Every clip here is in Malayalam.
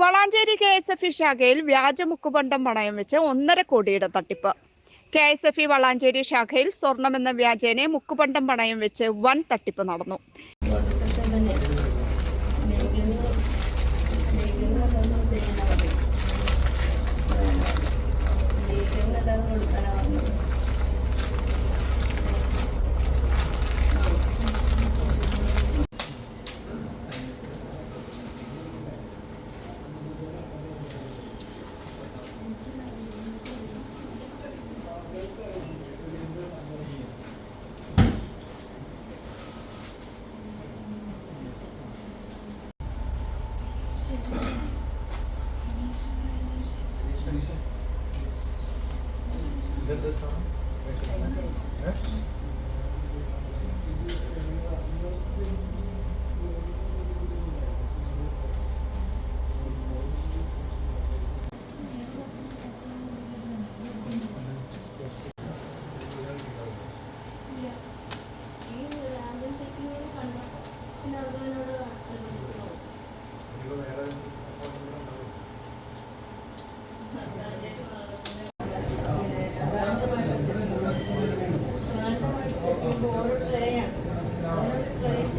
Valanchery K S F E ശാഖയിൽ വ്യാജ പണയം വെച്ച് ഒന്നര കോടിയുടെ തട്ടിപ്പ്. K S F E Valanchery ശാഖയിൽ സ്വർണമെന്ന വ്യാജേനെ മുക്കുപണ്ടം പണയം വെച്ച് വൻ തട്ടിപ്പ് നടന്നു. Is that the time? Yes.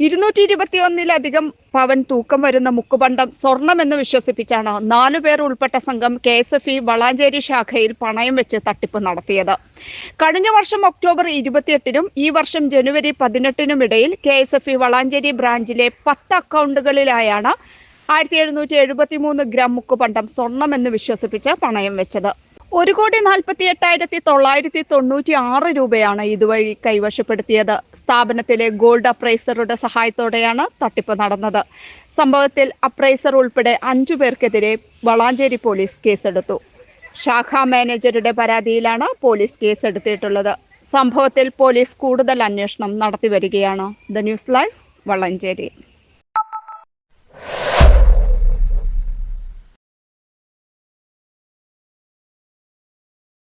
ഇരുന്നൂറ്റി ഇരുപത്തിയൊന്നിലധികം പവൻ തൂക്കം വരുന്ന മുക്കുപണ്ടം സ്വർണമെന്ന് വിശ്വസിപ്പിച്ചാണ് നാലുപേർ ഉൾപ്പെട്ട സംഘം K S F E Valanchery ശാഖയിൽ പണയം വെച്ച് തട്ടിപ്പ് നടത്തിയത്. കഴിഞ്ഞ വർഷം ഒക്ടോബർ ഇരുപത്തിയെട്ടിനും ഈ വർഷം ജനുവരി പതിനെട്ടിനും ഇടയിൽ K S F E Valanchery ബ്രാഞ്ചിലെ പത്ത് അക്കൗണ്ടുകളിലായാണ് ആയിരത്തി എഴുന്നൂറ്റി എഴുപത്തി മൂന്ന് ഗ്രാം മുക്കുപണ്ടം സ്വർണമെന്ന് വിശ്വസിപ്പിച്ച് പണയം വെച്ചത്. ഒരു കോടി നാൽപ്പത്തി എട്ടായിരത്തി തൊള്ളായിരത്തി തൊണ്ണൂറ്റി ആറ് രൂപയാണ് ഇതുവഴി കൈവശപ്പെടുത്തിയത്. സ്ഥാപനത്തിലെ ഗോൾഡ് അപ്രൈസറുടെ സഹായത്തോടെയാണ് തട്ടിപ്പ് നടന്നത്. സംഭവത്തിൽ അപ്രൈസർ ഉൾപ്പെടെ അഞ്ചു പേർക്കെതിരെ വളാഞ്ചേരി പോലീസ് കേസെടുത്തു. ശാഖാ മാനേജറുടെ പരാതിയിലാണ് പോലീസ് കേസെടുത്തിട്ടുള്ളത്. സംഭവത്തിൽ പോലീസ് കൂടുതൽ അന്വേഷണം നടത്തി വരികയാണ്. The news live Valanchery.